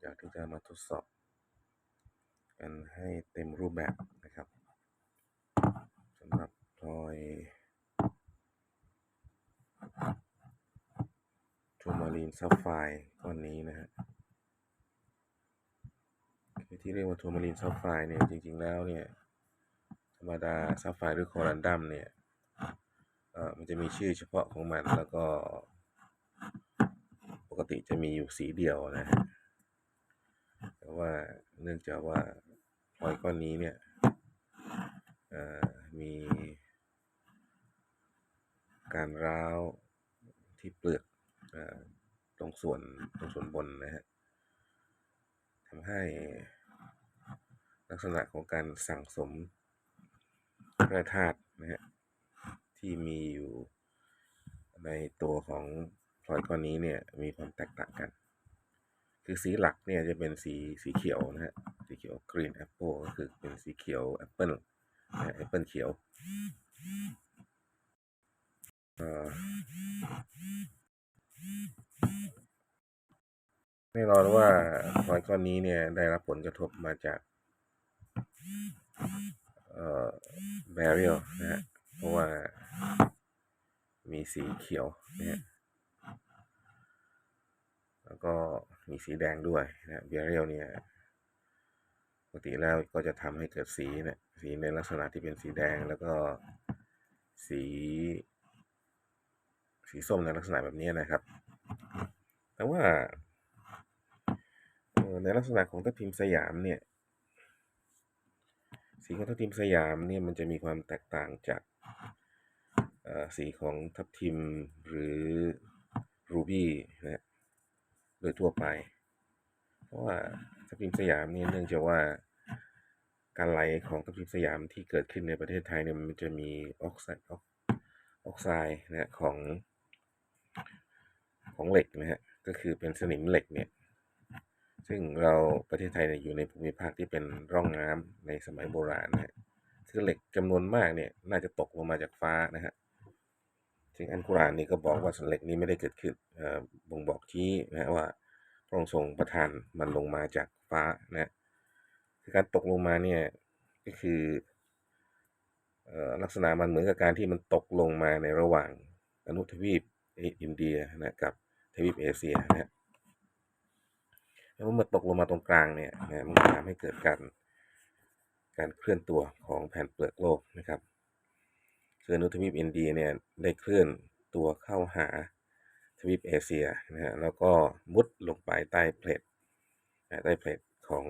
อยากที่จะมาทดสอบ กันให้เต็มรูปแบบนะครับสำหรับพลอยทูมารีนซับไฟก้อนนี้นะฮะที่เรียกว่าทูมารีนซับไฟเนี่ยจริง ๆ แล้วเนี่ยธรรมดาซับไฟหรือโครันดัมเนี่ยเอ่อมันจะมีชื่อเฉพาะของมันแล้วก็ ปกติจะมีอยู่สีเดียวนะฮะ แต่ว่าเนื่องจากว่าพลอยก้อนนี้เนี่ยเอ่อมีการร้าวที่เปลือกเอ่อตรงส่วนตรงส่วนบนนะฮะทำให้ลักษณะของการสั่งสมแร่ธาตุนะฮะที่มีอยู่ในตัวของพลอยก้อนนี้เนี่ยมีความแตกต่างกัน คือสีหลักเนี่ยจะเป็นสีสีเขียวนะฮะ สีเขียวกรีนแอปเปิลก็คือเป็นสีเขียวแอปเปิลนะแอปเปิลเขียวอ่อแน่นอนว่าพลอยก้อนนี้เนี่ยได้รับผลกระทบมาจากเอ่อแบรียลนะฮะเพราะว่ามีสีเขียวนะฮะแล้วก็ มีสีแดงด้วยนะแบเรียลเนี่ยปกติแล้วก็จะทำให้เกิดสีเนี่ยสีในลักษณะที่เป็นสีแดงแล้วก็สี สีส้มในลักษณะแบบนี้นะครับ แต่ว่าในลักษณะของทับทิมสยามเนี่ย สีของทับทิมสยามเนี่ยมันจะมีความแตกต่างจากสีของทับทิมหรือรูบี้นะ โดยทั่วไป เพราะว่าทับทิมสยามเนี่ยเนื่องจากว่าการไหลของทับทิมสยามที่เกิดขึ้นในประเทศไทยเนี่ยมันจะมีออกไซด์ออกออกไซด์นะของของเหล็กนะฮะก็คือเป็นสนิมเหล็กเนี่ยซึ่งเราประเทศไทยเนี่ยอยู่ในภูมิภาคที่เป็นร่องน้ำในสมัยโบราณนะฮะคือเหล็กจำนวนมากเนี่ยน่าจะตกลงมาจากฟ้านะฮะ ซึ่งอันกุรอานนี่ก็บอกว่าเหล็กนี้ไม่ได้เกิดขึ้นเอ่อบ่งบอกชี้นะฮะว่าพระองค์ทรงประทานมันลงมาจากฟ้านะฮะคือการตกลงมาเนี่ยก็คือเอ่อลักษณะมันเหมือนกับการที่มันตกลงมาในระหว่างอนุทวีปอินเดียนะกับทวีปเอเชียนะฮะแล้วเมื่อตกลงมาตรงกลางเนี่ยนะมันก็ทำให้เกิดการการเคลื่อนตัวของแผ่นเปลือกโลกนะครับ คืออนุทวีปอินเดียเนี่ยได้เคลื่อนตัวเข้าหาทวีปเอเชียนะฮะแล้วก็มุดลงไปใต้เพลทใต้เพลทของ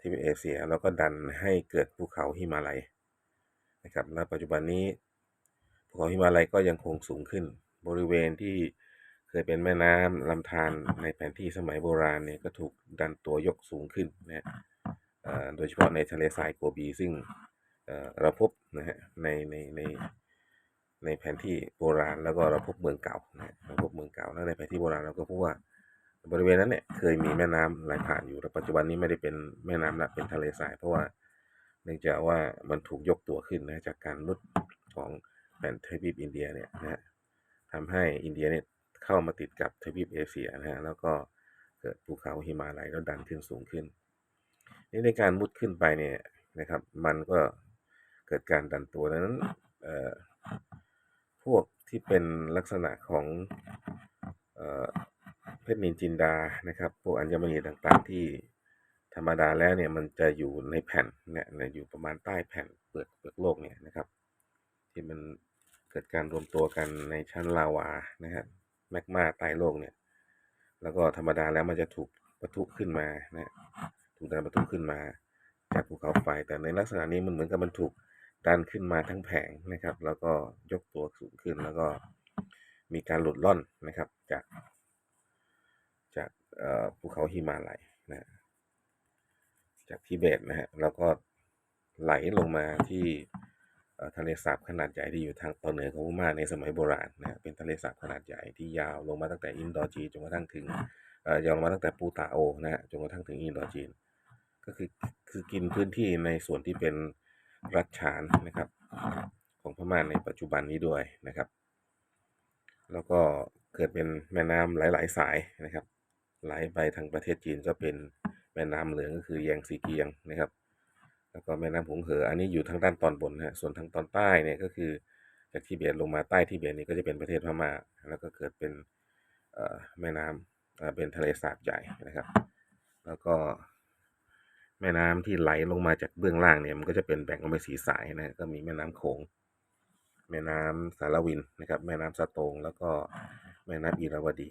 ทวีปเอเชีย แล้วก็ดันให้เกิดภูเขาหิมาลัยนะครับและปัจจุบันนี้ภูเขาหิมาลัยก็ยังคงสูงขึ้น บริเวณที่เคยเป็นแม่น้ำลำธารในแผนที่สมัยโบราณเนี่ยก็ถูกดันตัวยกสูงขึ้นนะฮะเอ่อโดยเฉพาะในทะเลทรายโกบีซึ่ง เราพบนะฮะในในในในแผนที่โบราณแล้วก็เราพบเมืองเก่านะฮะเราพบเมืองเก่าแล้วในแผนที่โบราณเราก็พบว่า บริเวณนั้นเนี่ยเคยมีแม่น้ำไหลผ่านอยู่แต่ปัจจุบันนี้ไม่ได้เป็นแม่น้ำละเป็นทะเลทราย เพราะว่าเนื่องจากว่ามันถูกยกตัวขึ้นนะจากการมุดของแผ่นทวีปอินเดียเนี่ยนะฮะทำให้อินเดียเนี่ยเข้ามาติดกับทวีปเอเชียนะฮะแล้วก็เกิดภูเขาหิมาลัยแล้วดันขึ้นสูงขึ้นนี่ในการมุดขึ้นไปเนี่ยนะครับ มันก็ เกิดการดันตัวดังนั้นเอ่อพวกที่เป็นลักษณะของเอ่อเพชรนินจินดานะครับ พวกอัญมณีต่างๆที่ธรรมดาแล้วเนี่ยมันจะอยู่ในแผ่นเนี่ยอยู่ประมาณใต้แผ่นเปลือกเปลือกโลกเนี่ยนะครับ ที่มันเกิดการรวมตัวกันในชั้นลาวานะฮะแมกมาใต้โลกเนี่ย แล้วก็ธรรมดาแล้วมันจะถูกปะทุขึ้นมานะฮะถูกดันปะทุขึ้นมาจากภูเขาไฟแต่ในลักษณะนี้มันเหมือนกับมันถูก ดันขึ้นมาทั้งแผงนะครับ แล้วก็ยกตัวสูงขึ้นแล้วก็มีการหลุดล่อนนะครับ จาก จากเอ่อภูเขาหิมาลัยนะจากทิเบตนะฮะแล้วก็ไหลลงมาที่เอ่อทะเลสาบขนาดใหญ่ที่อยู่ทางตอนเหนือของพม่าในสมัยโบราณนะฮะเป็นทะเลสาบขนาดใหญ่ที่ยาวลงมาตั้งแต่อินโดจีนจนกระทั่งถึงเอ่อยาวลงมาตั้งแต่ปูตาโอนะฮะจนกระทั่งถึงอินโดจีน ก็คือคือกินพื้นที่ในส่วนที่เป็น รัฐฉานนะครับ ของพม่าในปัจจุบันนี้ด้วยนะครับ แล้วก็เกิดเป็นแม่น้ำหลาย ๆ สายนะครับ ไหลไปทางประเทศจีนก็เป็นแม่น้ำเหลืองก็คือแยงซีเกียงนะครับ แล้วก็แม่น้ำหงเหอ อันนี้อยู่ทางด้านตอนบนนะฮะส่วนทางตอนใต้เนี่ยก็คือจากทิเบตลงมาใต้ทิเบตนี่ก็จะเป็นประเทศพม่าแล้วก็เกิดเป็นเอ่อแม่น้ำเอ่อเป็นทะเลสาบใหญ่นะครับ แล้วก็ แม่น้ำที่ไหลลงมาจากเบื้องล่างเนี่ยมันก็จะเป็นแบ่งออกเป็นสีสายนะก็มีแม่น้ำโขง แม่น้ำสารวินนะครับ แม่น้ำสะโตง แล้วก็แม่น้ำอิราวดี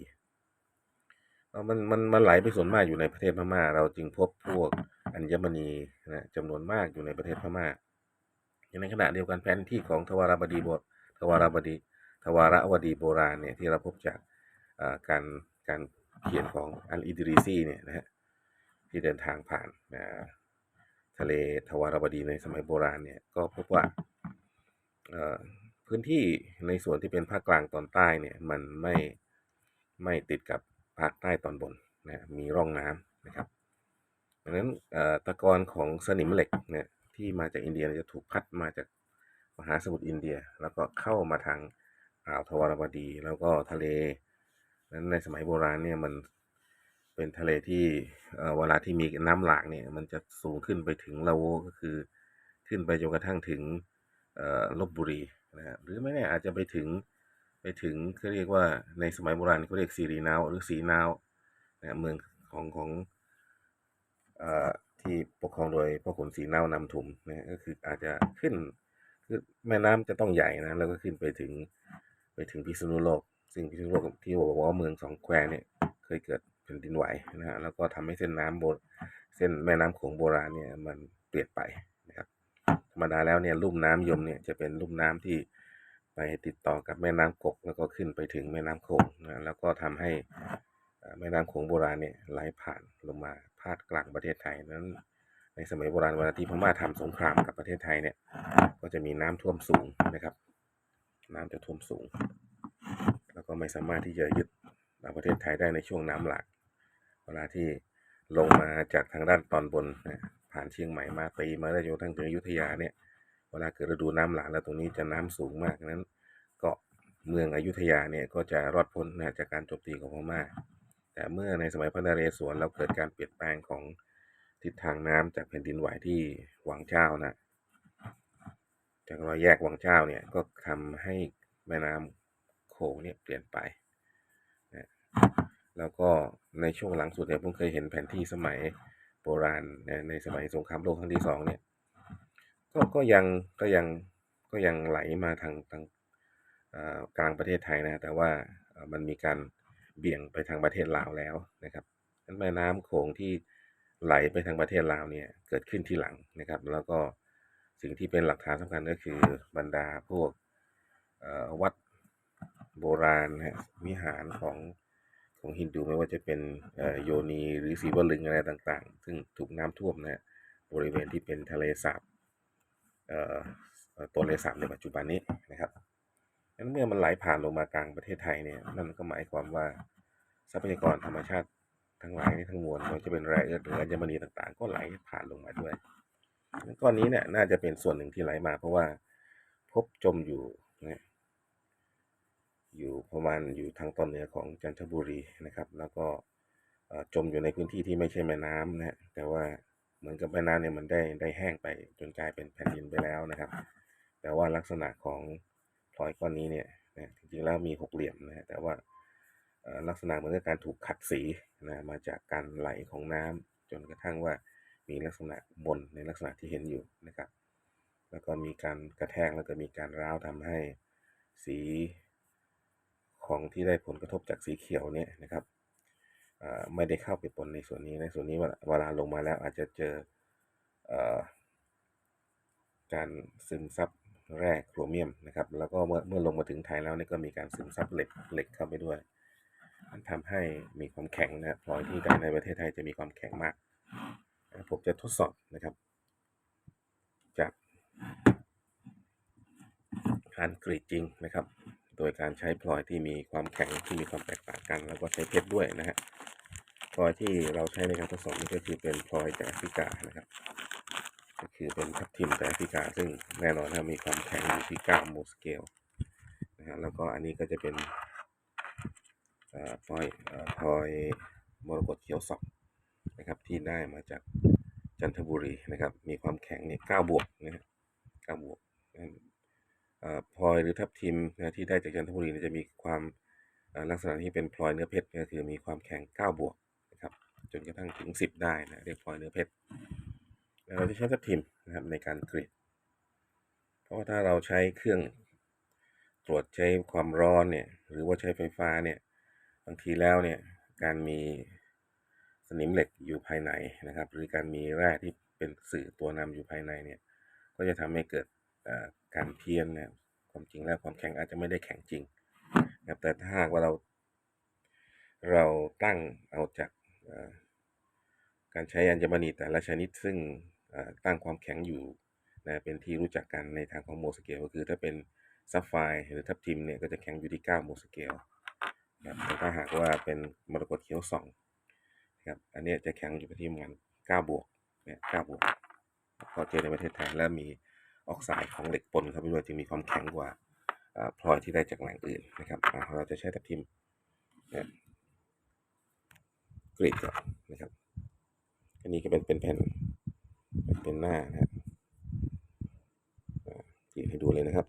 เอ่อมันมันมันไหลไปส่วนมากอยู่ในประเทศพม่า เราจึงพบพวกอัญมณีนะจำนวนมากอยู่ในประเทศพม่าในขณะเดียวกันแผนที่ของทวารบดีบททวารบดีทวารวดีโบราณเนี่ยที่เราพบจากอ่าการการเขียนของอันอิดริซีเนี่ยนะฮะ ที่เดินทางผ่านอ่าทะเลทวารบดีในสมัยโบราณเนี่ยก็พบว่าเอ่อพื้นที่ในส่วนที่เป็นภาคกลางตอนใต้เนี่ยมันไม่ไม่ติดกับภาคใต้ตอนบนนะมีร่องน้ำนะครับดังนั้นตะกอนของสนิมเหล็กเนี่ยที่มาจากอินเดียจะถูกพัดมาจากมหาสมุทรอินเดีย แล้วก็เข้ามาทางอ่าวทวารวดี แล้วก็ทะเลนั้นในสมัยโบราณเนี่ยมัน เป็นทะเลที่เอ่อเวลาที่มีน้ำหลากเนี่ย มันจะสูงขึ้นไปถึงละโวก็คือ ขึ้นไปจนกระทั่งถึงเอ่อลบบุรีนะฮะหรือไม่แน่อาจจะไปถึงไปถึงเขาเรียกว่าในสมัยโบราณเขาเรียกสีรีนาวหรือสีนาวนะเมืองของของเอ่อที่ปกครองโดยพ่อขุนศรีนาวนำถุมนะก็คืออาจจะขึ้นคือแม่น้ำจะต้องใหญ่นะแล้วก็ขึ้นไปถึงไปถึงพิษณุโลก ซึ่งพิษณุโลกที่บอกว่าเมืองสองแควเนี่ยเคยเกิด ผ่นดินไหวนะฮะแล้วก็ทำให้เส้นน้ำโบเส้นแม่น้ำโขงโบราณเนี่ยมันเปลี่ยนไปนะครับธรรมดาแล้วเนี่ยลุ่มน้ำยมเนี่ยจะเป็นลุ่มน้ำที่ไปติดต่อกับแม่น้ำกกแล้วก็ขึ้นไปถึงแม่น้ำโขงนะแล้วก็ทำให้เอ่อแม่น้ำโขงโบราณเนี่ยไหลผ่านลงมาพาดกลางประเทศไทยนั้น ในสมัยโบราณเวลาที่พม่าทำสงครามกับประเทศไทยเนี่ย ก็จะมีน้ำท่วมสูงนะครับ น้ำจะท่วมสูง แล้วก็ไม่สามารถที่จะยึดประเทศไทยได้ในช่วงน้ำหลาก เวลาที่ลงมาจากทางด้านตอนบนผ่านเชียงใหม่มาตีมาได้จนกระทั่งถึงอยุธยาเนี่ย เวลาเกิดฤดูน้ำหลากแล้วตรงนี้จะน้ำสูงมากนั้นเกาะเมืองอยุธยาเนี่ยก็จะรอดพ้นนะจากการโจมตีของพม่า แต่เมื่อในสมัยพระนเรศวรเราเกิดการเปลี่ยนแปลงของทิศทางน้ำจากแผ่นดินไหวที่หวังเจ้านะจากรอยแยกวังเจ้าเนี่ยก็ทำให้แม่น้ำโขงเนี่ยเปลี่ยนไปนะ แล้วก็ในช่วงหลังสุดเนี่ยผมเคยเห็นแผนที่สมัยโบราณนะในสมัยสงครามโลกครั้งที่สองเนี่ยก็ก็ยังก็ยังก็ยังไหลมาทางทางกลางประเทศไทยนะ แต่ว่ามันมีการเบี่ยงไปทางประเทศลาวแล้วนะครับนั้นแม่น้ำโขงที่ไหลไปทางประเทศลาวเนี่ยเกิดขึ้นที่หลังนะครับ แล้วก็สิ่งที่เป็นหลักฐานสำคัญก็คือบรรดาพวกวัดโบราณนะวิหารของ ของฮินดูไม่ว่าจะเป็นเอ่อโยนีหรือศิวลึงอะไรต่างๆ ซึ่งถูกน้ำท่วมนะฮะบริเวณที่เป็นทะเลสาบเอ่อเอ่อตัวทะเลสาบในปัจจุบันนี้นะครับนั้นเมื่อมันไหลผ่านลงมากลางประเทศไทยเนี่ยนั่นก็หมายความว่าทรัพยากรธรรมชาติทั้งหลายทั้งมวลไม่ว่าจะเป็นแร่เอิร์ธหรืออัญมณีต่างๆ ก็ไหลผ่านลงมาด้วยก้อนนี้เนี่ยน่าจะเป็นส่วนหนึ่งที่ไหลมาเพราะว่าพบจมอยู่นะ อยู่ประมาณอยู่ทางตอนเหนือของจันทบุรีนะครับ แล้วก็จมอยู่ในพื้นที่ที่ไม่ใช่แม่น้ำนะฮะแต่ว่าเหมือนกับแม่น้ำเนี่ยมันได้ได้แห้งไปจนกลายเป็นแผ่นดินไปแล้วนะครับ แต่ว่าลักษณะของพลอยก้อนนี้เนี่ยนะจริงๆแล้วมีหกเหลี่ยมนะฮะแต่ว่าลักษณะเหมือนกับการถูกขัดสีนะมาจากการไหลของน้ำจนกระทั่งว่ามีลักษณะบนในลักษณะที่เห็นอยู่นะครับ แล้วก็มีการกระแทกแล้วก็มีการร้าวทำให้สี ของที่ได้ผลกระทบจากสีเขียวเนี่ยนะครับไม่ได้เข้าไปปนในส่วนนี้ในส่วนนี้เวลาลงมาแล้วอาจจะเจออการซึมซับแร่โครเมียมนะครับ แล้วก็เมื่อเมื่อลงมาถึงไทยแล้วนี่ก็มีการซึมซับเหล็กเหล็กเข้าไปด้วย มันทำให้มีความแข็งนะพลอยที่ได้ในประเทศไทยจะมีความแข็งมาก ผมจะทดสอบนะครับ จากการกรีดจริงนะครับ โดยการใช้พลอยที่มีความแข็งที่มีความแตกต่างกัน แล้วก็ใช้เพชรด้วยนะฮะพลอยที่เราใช้ในการทดสอบนี่ก็คือเป็นพลอยจากแอฟริกานะครับ ก็คือเป็นทับทิมจากแอฟริกา ซึ่งแน่นอนนะมีความแข็งอยู่ที่9โมสเกลนะฮะแล้วก็อันนี้ก็จะเป็นอ่อพลอยอ่อพลอยมรกตเขียวสองนะครับที่ได้มาจากจันทบุรีนะครับ มีความแข็งเนี่ยเก้าบวกนะครับเก้าบวก พลอยหรือทับทิมนะที่ได้จากจันทบุรีจะมีความลักษณะที่เป็นพลอยเนื้อเพชรก็คือมีความแข็งเก้าบวกนะครับจนกระทั่งถึงสิบได้นะเรียกพลอยเนื้อเพชรเราจะใช้ทับทิมนะครับในการกรีดเพราะว่าถ้าเราใช้เครื่องตรวจใช้ความร้อนเนี่ยหรือว่าใช้ไฟฟ้าเนี่ยบางทีแล้วเนี่ยการมีสนิมเหล็กอยู่ภายในนะครับ หรือการมีแร่ที่เป็นสื่อตัวนำอยู่ภายในเนี่ยก็จะทำให้เกิด การเพียนนะครับความจริงแล้วความแข็งอาจจะไม่ได้แข็งจริงนะแต่ถ้าหากว่าเรา เราตั้งเอาจากการใช้อัญมณีแต่ละชนิดซึ่งตั้งความแข็งอยู่นะเป็นที่รู้จักกันในทางของโมสเกลก็คือถ้าเป็นซัฟไฟหรือทับทิมเนี่ยก็จะแข็งอยู่ที่ 9 โมสเกลนะแต่ถ้าหากว่าเป็นมรกตเขียวสองครับอันนี้จะแข็งอยู่ที่ประมาณ9บวกเนี่ย9บวกพอเจอในประเทศไทยแล้วมี ออกไซด์ของเหล็กปนเข้าไปด้วยจึงมีความแข็งกว่าพลอยที่ได้จากแหล่งอื่นนะครับเราจะใช้ทับทิมเนี่ยกรีดก่อนนะครับ อันนี้ก็เป็นเป็นแผ่นเป็นหน้านะฮะอ่ากรีดให้ดูเลยนะครับ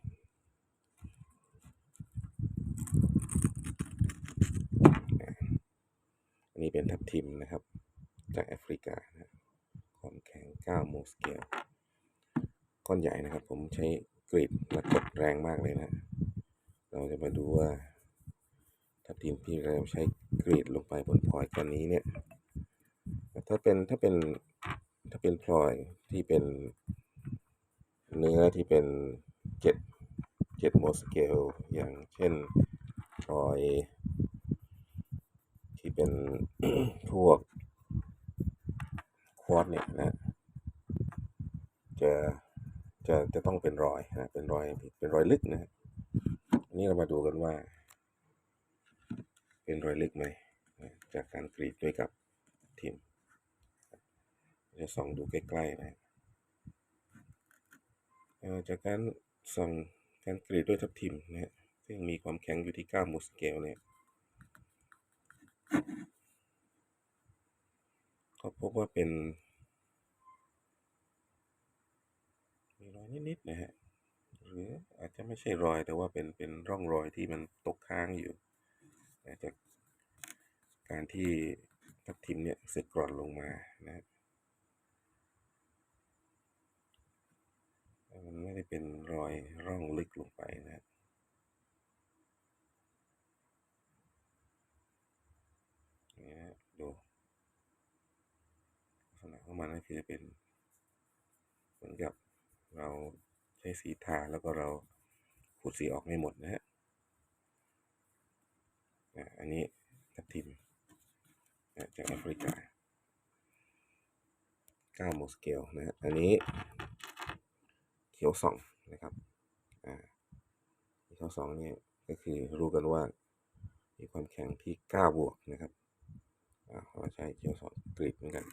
อันนี้เป็นทับทิมนะครับ จากแอฟริกานะความแข็ง9โมสเกล ก้อนใหญ่นะครับ ผมใช้กรีดและกดแรงมากเลยนะ เราจะมาดูว่าทับทิมที่เราใช้กรีดลงไปบนพลอยก้อนนี้เนี่ย ถ้าเป็นถ้าเป็นถ้าเป็นพลอยที่เป็น เนื้อที่เป็นเจ็ดเจ็ดโมสเกลอย่างเช่นพลอย ที่เป็นพวกควอตเนี่ยนะจะ จะจะต้องเป็นรอยนะเป็นรอยเป็นรอยลึกนะอันนี้เรามาดูกันว่า เป็นรอยลึกไหมจากการกรีดด้วยกับทิมจะส่องดูใกล้ๆนะจากการส่องการกรีดด้วยทับทิมนะฮะซึ่งมีความแข็งอยู่ที่9โมสเกลเนี่ยก็พบว่าเป็นมีรอย นิดๆนะฮะหรืออาจจะไม่ใช่รอยแต่ว่าเป็นเป็นร่องรอยที่มันตกค้างอยู่นะจากการที่ทับทิมเนี่ยสึกกร่อนลงมานะฮะมันไม่ได้เป็นรอยร่องลึกลงไปนะครับนี่นะดูลักษณะของมันก็คือเป็นเหมือนกับ เราใช้สีทาแล้วก็เราขูดสีออกไม่หมดนะฮะอะอันนี้ทับทิมจากแอฟริกา9โมสเกลนะฮะอันนี้เขียวสองนะครับอ่าเขียวสองเนี่ยก็คือรู้กันว่ามีความแข็งที่เก้าบวกนะครับอ่าเราใช้เขียวสองกรีดเหมือนกัน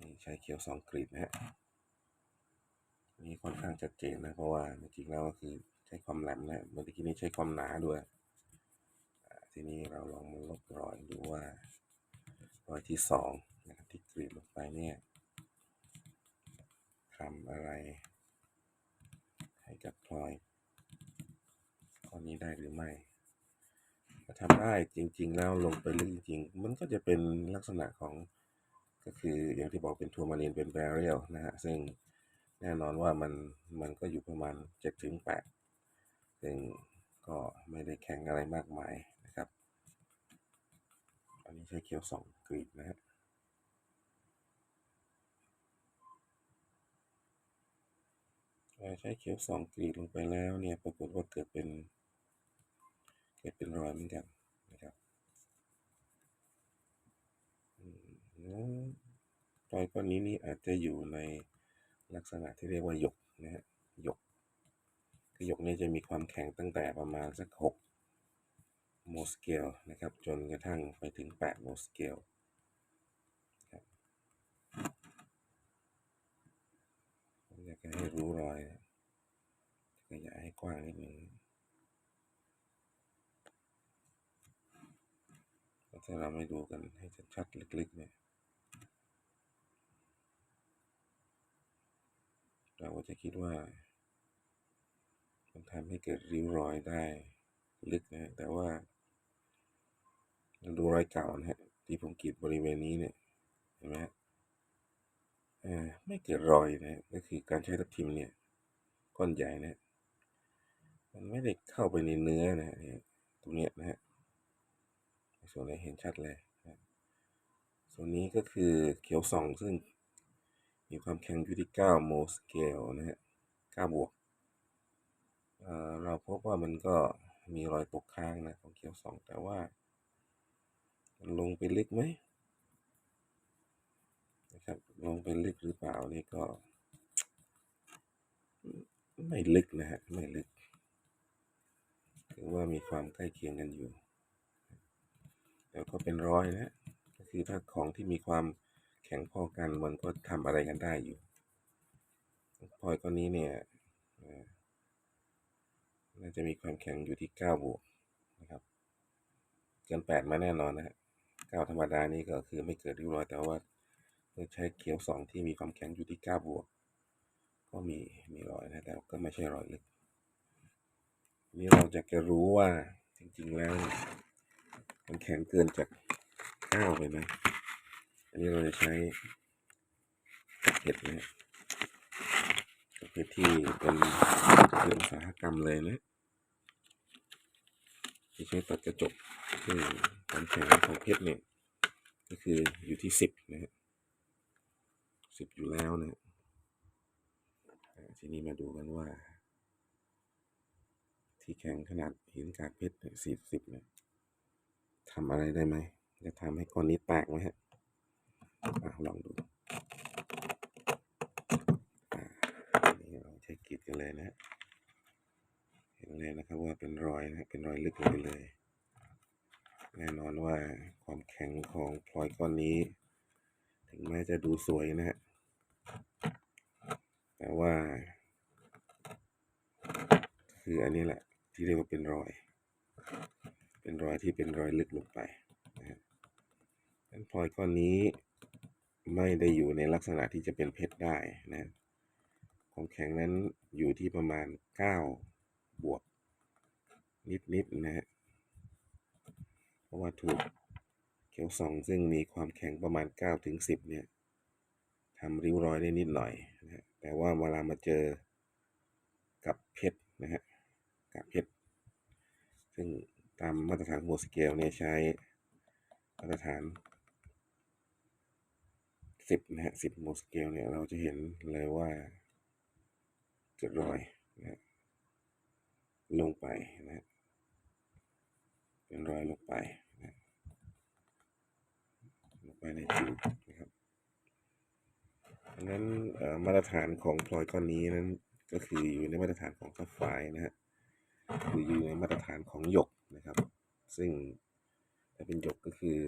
นี่ ใช้เขียวสองกรีดนะฮะนี่ค่อนข้างชัดเจนนะ เพราะว่าจริงๆแล้วก็คือใช้ความแหลมนะเมื่อกี้นี้ใช้ความหนาด้วยทีนี้เราลองมาลบรอยดูว่ารอยที่สองนะครับที่กรีดลงไปเนี่ยทำอะไร ให้กับพลอยข้อนี้ได้หรือไม่ถ้าทำได้จริง ๆ แล้วลงไปลึกจริงๆมันก็จะเป็นลักษณะของ ก็คืออย่างที่บอกเป็นทัวร์มาเรียนเป็นแบเรียลนะฮะซึ่งแน่นอนว่ามันมันก็อยู่ประมาณ7ถึง8ซึ่งก็ไม่ได้แข็งอะไรมากมายนะครับ อันนี้ใช้เคียวสองกรีดนะฮะเอ่อใช้เขียวสองกรีดลงไปแล้วเนี่ยปรากฏว่าเกิดเป็นเกิดเป็นรอยเหมือนกัน ก้อยก้อนนี้นี่อาจจะอยู่ในลักษณะที่เรียกว่าหยกนะฮะหยกหยกนี่จะมีความแข็งตั้งแต่ประมาณสักหกโมสเกลนะครับ จนกระทั่งไปถึงแปดโมสเกลอยากให้รู้รอยนะขยายให้กว้างนิดนึงถ้าเราไม่ดูกันให้ชัดๆลึกๆเนี่ย เราก็จะคิดว่า มันทำให้เกิดริ้วรอยได้ลึกนะแต่ว่าเราดูรอยเก่านะฮะที่ผมกรีดบริเวณนี้เนี่ยเห็นไหมฮะอ่าไม่เกิดรอยนะฮะก็คือการใช้ทับทิมเนี่ยก้อนใหญ่นะมันไม่ได้เข้าไปในเนื้อนะฮะตรงเนี้ยนะฮะส่วนนี้เห็นชัดเลยส่วนนี้ก็คือเขียวส่องซึ่ง มีความแข็งอยู่ที่ 9 โมสเกลนะฮะ 9 บวกเอ่อเราพบว่ามันก็มีรอยตกค้างนะของเขียวสองแต่ว่า มันลงไปลึกไหมนะครับ ลงไปลึกหรือเปล่านี่ก็ ไม่ลึกนะฮะ ไม่ลึกถือว่ามีความใกล้เคียงกันอยู่แต่ก็เป็นรอยนะฮะก็คือถ้าของที่มีความ แข็งพอกันมันก็ทำอะไรกันได้อยู่พอยก้อนนี้เนี่ยเอ่อน่าจะมีความแข็งอยู่ที่เก้าบวกนะครับ เกินแปดมาแน่นอนนะฮะเก้าธรรมดานี่ก็คือไม่เกิดริ้วรอยแต่ว่าเมื่อใช้เขียวสองที่มีความแข็งอยู่ที่เก้าบวก ก็มีมีรอยนะแต่ก็ไม่ใช่รอยลึกนี่เราจะจะรู้ว่าจริงๆแล้ว มันแข็งเกินจากเก้าไปไหม อันนี้เราจะใช้เห็ดนะฮะเห็ดที่เป็นเป็นอุตสาหกรรมเลยนะที่ใช้ตัดกระจกซึ่งความแข็งของเพชรเนี่ย ก็คืออยู่ที่สิบนะฮะสิบอยู่แล้วนะอ่าทีนี้มาดูกันว่า ที่แข็งขนาดหินกากเพชรสี่สิบเนี่ยทำอะไรได้ไหมจะทำให้ก้อนนี้แตกไหมฮะ ลองดูนี่เราใช้กรีดกันเลยนะเห็นเลยนะครับว่าเป็นรอยนะเป็นรอยลึกลงไปเลย แน่นอนว่าความแข็งของพลอยก้อนนี้ ถึงแม้จะดูสวยนะฮะแต่ว่า คืออันนี้แหละ ที่เรียกว่าเป็นรอย เป็นรอยที่เป็นรอยลึกลงไปนะฮะงั้นพลอยก้อนนี้ ไม่ได้อยู่ในลักษณะที่จะเป็นเพชรได้นะความแข็งนั้นอยู่ที่ประมาณ 9 บวก นิดๆนะฮะ เพราะว่าถูกเขียวสองซึ่งมีความแข็งประมาณ 9 ถึง 10 เนี่ยทำริ้วรอยได้นิดหน่อยนะแต่ว่าเวลามาเจอกับเพชรนะฮะ กับเพชร ซึ่งตามมาตรฐานโมสเกลเนี่ยใช้มาตรฐาน 10นะฮะ10โมสเกลเนี่ยเราจะเห็นเลยว่าเกิดรอยนะฮะลงไปนะฮะเป็นรอยลงไปนะลงไปในจิวนะครับดังนั้นมาตรฐานของพลอยก้อนนี้นั้นก็คืออยู่ในมาตรฐานของซัฟไฟนะฮะคืออยู่ในมาตรฐานของหยกนะครับ ซึ่งถ้าเป็นหยกก็คือ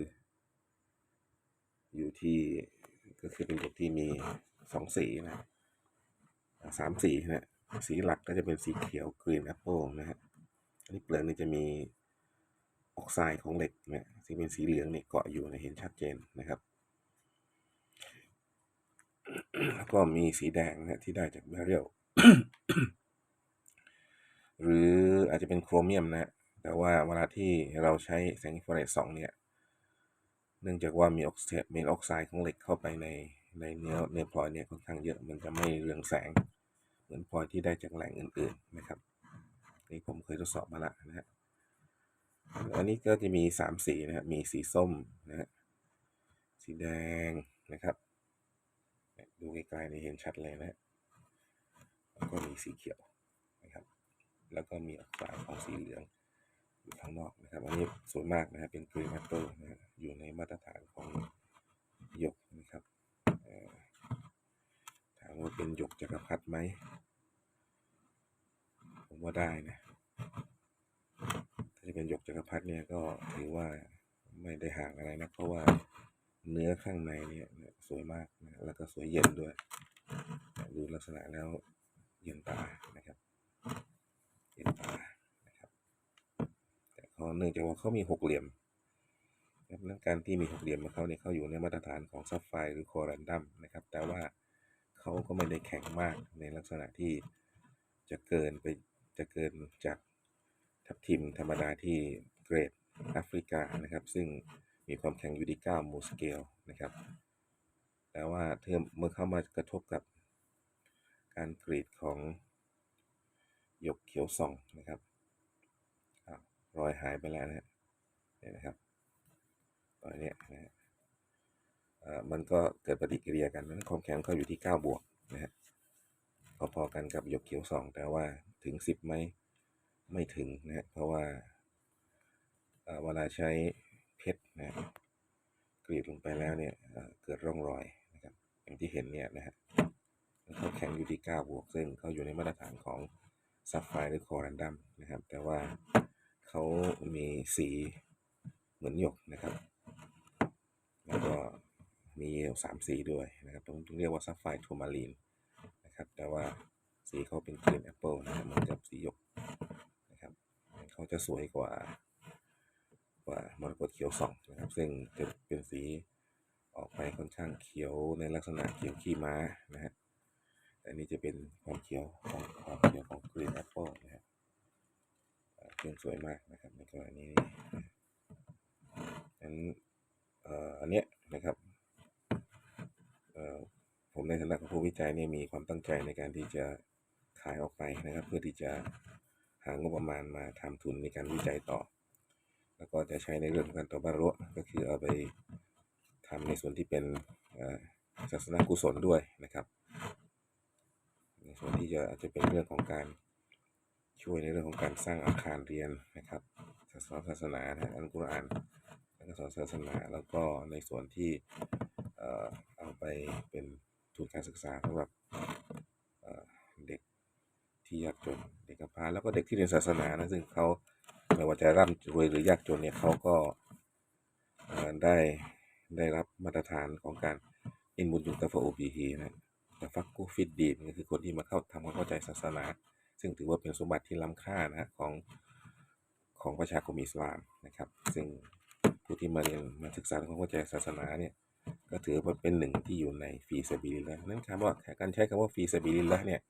อยู่ที่ ก็คือเป็นหยกที่มีสองสีนะอ่าสามสีนะสีหลักก็จะเป็นสีเขียวกรีนแอปเปิลนะฮะอันนี้เปลือกนี่จะมีออกไซด์ของเหล็กเนี่ยที่เป็นสีเหลืองเนี่ยเกาะอยู่นะเห็นชัดเจนนะครับ แล้วก็มีสีแดงนะฮะที่ได้จากแบเรียลหรืออาจจะเป็นโครเมียมนะฮะแต่ว่าเวลาที่เราใช้แสงอินฟราเรดส่องเนี่ย เนื่องจากว่ามีออกไซด์มีออกไซด์ของเหล็กเข้าไปในในเนื้อเนื้อพลอยเนี่ยค่อนข้างเยอะมันจะไม่เรืองแสง เหมือนพลอยที่ได้จากแหล่งอื่นๆนะครับนี่ผมเคยทดสอบมาและนะฮะอันนี้ก็จะมีสามสีนะครับมีสีส้มนะฮะสีแดงนะครับดูไกลๆนี่เห็นชัดเลยนะฮะแล้วก็มีสีเขียวนะครับ แล้วก็มีออกไซด์ของสีเหลือง อยู่ข้างนอกนะครับ อันนี้ส่วนมากนะครับเป็นกรีนแอปเปิลนะฮะอยู่ในมาตรฐานของหยกนะครับถามว่าเป็นหยกจักรพรรดิไหมผมว่าได้นะถ้าจะเป็นหยกจักรพรรดิเนี่ยก็ถือว่าไม่ได้ห่างอะไรนะเพราะว่าเนื้อข้างในเนี่ยสวยมากนะแล้วก็สวยเย็นด้วยดูลักษณะแล้วเย็นตานะครับเย็นตา เนื่องจากว่าเขามีหกเหลี่ยมดังนั้นการที่มีหกเหลี่ยมมาเขาเนี่ยเขาอยู่ในมาตรฐานของซับไฟหรือโครันดัมนะครับ แต่ว่าเขาก็ไม่ได้แข็งมากในลักษณะที่จะเกินไปจะเกินจากทับทิมธรรมดาที่เกรดแอฟริกานะครับ ซึ่งมีความแข็งอยู่ที่9มูสเกลนะครับ แต่ว่าเทอมเมื่อเข้ามากระทบกับการกรีดของหยกเขียวส่องนะครับ รอยหายไปแล้วนะฮะเนี่ยนะครับรอยเนี้ยนะฮะเอ่อมันก็เกิดปฏิกิริยากันนั้นความแข็งเขาอยู่ที่ 9 บวกนะฮะพอๆกันกับหยกเขียวสองแต่ว่าถึง 10ไหมไม่ถึงนะฮะเพราะว่าเอ่อเวลาใช้เพชรนะฮะกรีดลงไปแล้วเนี่ยเกิดร่องรอยนะครับอย่างที่เห็นเนี่ยนะฮะเขาแข็งอยู่ที่ 9 บวก ซึ่งเขาอยู่ในมาตรฐานของซับไฟหรือคอรันดัมนะครับ แต่ว่า เขามีสีเหมือนหยกนะครับ แล้วก็มีสามสีด้วยนะครับตรงตรงเรียกว่าซับไฟทัวมารีนนะครับ แต่ว่าสีเขาเป็นกรีนแอปเปิลนะครับเหมือนกับสีหยกนะครับเขาจะสวยกว่ากว่ามรกตเขียวสองนะครับ ซึ่งจะเป็นสีออกไปค่อนข้างเขียวในลักษณะเขียวขี้ม้านะฮะแต่นี่จะเป็นความเขียวของความเขียวของกรีนแอปเปิลนะ ครับเอ่อเครื่องสวยมากนะครับในกรณีนี้นั้นเอ่ออันเนี้ยนะครับเอ่อผมในฐานะของผู้วิจัยเนี่ยมีความตั้งใจในการที่จะขายออกไปนะครับ เพื่อที่จะหางบประมาณมาทำทุนในการวิจัยต่อ แล้วก็จะใช้ในเรื่องของการต่อบารุก็คือเอาไปทำในส่วนที่เป็นศาสนากุศลด้วยนะครับ ในส่วนที่จะอาจจะเป็นเรื่องของการ ช่วยในเรื่องของการสร้างอาคารเรียนนะครับสอนศาสนานะอัลกุรอานแล้วก็สอนศาสนาแล้วก็ในส่วนที่เอ่อเอาไปเป็นทุนการศึกษาสำหรับเอ่อเด็กที่ยากจนเด็กกำพร้าแล้วก็เด็กที่เรียนศาสนานะซึ่งเขาไม่ว่าจะร่ำรวยหรือยากจนเนี่ยเขาก็ได้ได้รับมาตรฐานของการอินบุญยุตฟะโอบีฮีนะแต่ฟักกูฟิดดีนก็คือคนที่มาเข้าทำความเข้าใจศาสนา ซึ่งถือว่าเป็นสมบัติที่ล้ำค่านะฮะของของประชาคมอิสลามนะครับ ซึ่งผู้ที่มาเรียนมาศึกษาความเข้าใจศาสนาเนี่ยก็ถือว่าเป็นหนึ่งที่อยู่ในฟีซาบิลิละนั้นคำว่าการใช้คำว่าฟีซาบิลิละเนี่ย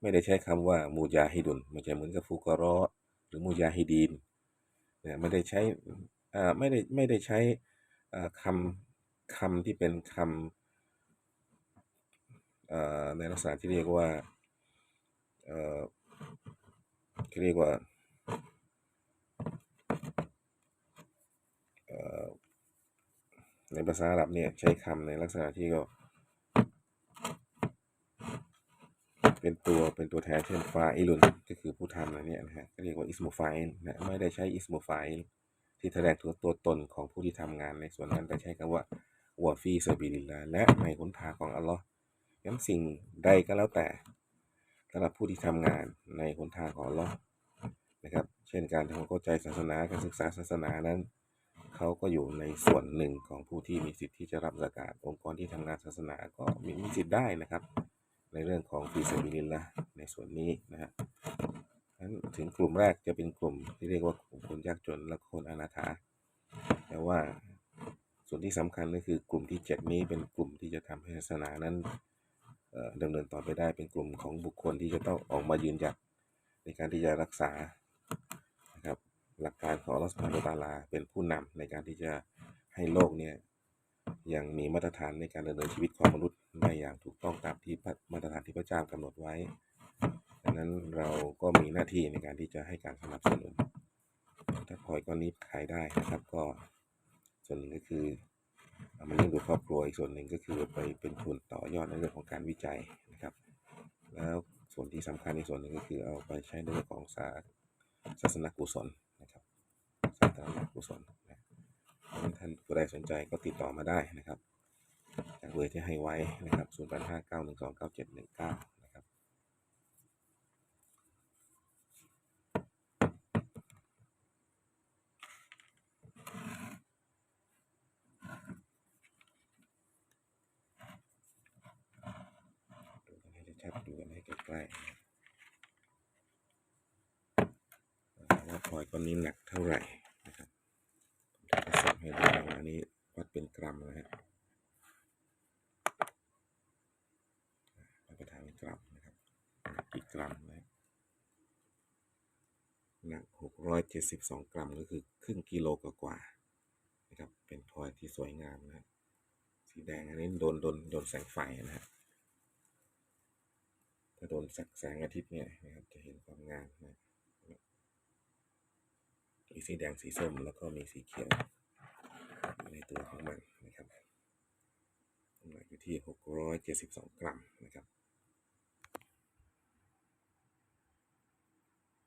ไม่ได้ใช้คำว่ามูจาฮิดุนไม่ใช่เหมือนกับฟูกรอหรือมูจาฮิดีนเนี่ยไม่ได้ใช้อ่าไม่ได้ไม่ได้ใช้อ่าคำคำที่เป็นคำอ่อในลักษณะที่เรียกว่า เอ่อเรียกว่าเอ่อในภาษาอาหรับเนี่ยใช้คำในลักษณะที่ก็ เป็นตัวเป็นตัวแทนเช่นฟาอิลุนก็คือผู้ทำนะเนี่ยนะฮะก็เรียกว่าอิสมุไฟล์นะไม่ได้ใช้อิสมุไฟล์ที่แสดงตัวตัวตนของผู้ที่ทำงานในส่วนนั้นแต่ใช้คำว่าวะฟีซาบิลิลลาและในหนทางของอัลลอฮ์งั้นสิ่งใดก็แล้วแต่ สำหรับผู้ที่ทำงานในหนทางของอัลอนะครับ เช่นการทำความเข้าใจศาสนาการศึกษาศาสนานั้น เขาก็อยู่ในส่วนหนึ่งของผู้ที่มีสิทธิ์ที่จะรับสกาศองค์กรที่ทำงานศาสนาก็มีมีสิทธิ์ได้นะครับ ในเรื่องของฟีซบิลิลละในส่วนนี้นะฮะนั้นถึงกลุ่มแรกจะเป็นกลุ่มที่เรียกว่ากลุ่มคนยากจนและคนอนาถาแต่ว่าส่วนที่สำคัญก็คือกลุ่มที่เจ็ดนี้เป็นกลุ่มที่จะทำให้ศาสนานั้น ดำเนินต่อไปได้เป็นกลุ่มของบุคคลที่จะต้องออกมายืนหยัดในการที่จะรักษานะครับหลักการของอัลลอฮฺสุบานะฮูวะตาลาเป็นผู้นำในการที่จะให้โลกเนี่ยยังมีมาตรฐานในการดำเนินชีวิตของมนุษย์ได้อย่างถูกต้องตามที่มาตรฐานที่พระเจ้ากำหนดไว้ดังนั้นเราก็มีหน้าที่ในการที่จะให้การสนับสนุนถ้าพลอยก้อนนี้ขายได้นะครับก็ส่วนหนึ่งก็คือ มาเลี้ยงดูครอบครัวอีกส่วนหนึ่งก็คือไปเป็นทุนต่อยอดในเรื่องของการวิจัยนะครับ แล้วส่วนที่สำคัญในส่วนหนึ่งก็คือเอาไปใช้ในเรื่องของศาศาสนากุศลนะครับศาสนากุศลนะท่านผู้ใดสนใจก็ติดต่อมาได้นะครับจากเบอร์ที่ให้ไว้นะครับ 0 8 5 9 1 2 9 7 1 9 นะครับ ดูกันให้ชัดๆดู กันให้ใกล้ๆนะครับว่าพลอยก้อนนี้หนักเท่าไหร่นะครับผมจะผสมให้ดูนะอันนี้วัดเป็นกรัมนะฮะวัดประธานกรัมนะครับกี่กรัมนะหนักหกร้อยเจ็ดสิบสองกรัมก็คือครึ่งกิโลกว่าๆนะครับ เป็นพลอยที่สวยงามนะฮะสีแดงอันนี้โดนโดนโดนแสงไฟนะฮะ ถ้าโดนแสงอาทิตย์เนี่ยนะครับจะเห็นความงามนะมีสีแดงสีส้มแล้วก็มีสีเขียวในตัวของมันนะครับน้ำหนักอยู่ที่ 672 กรัมนะครับ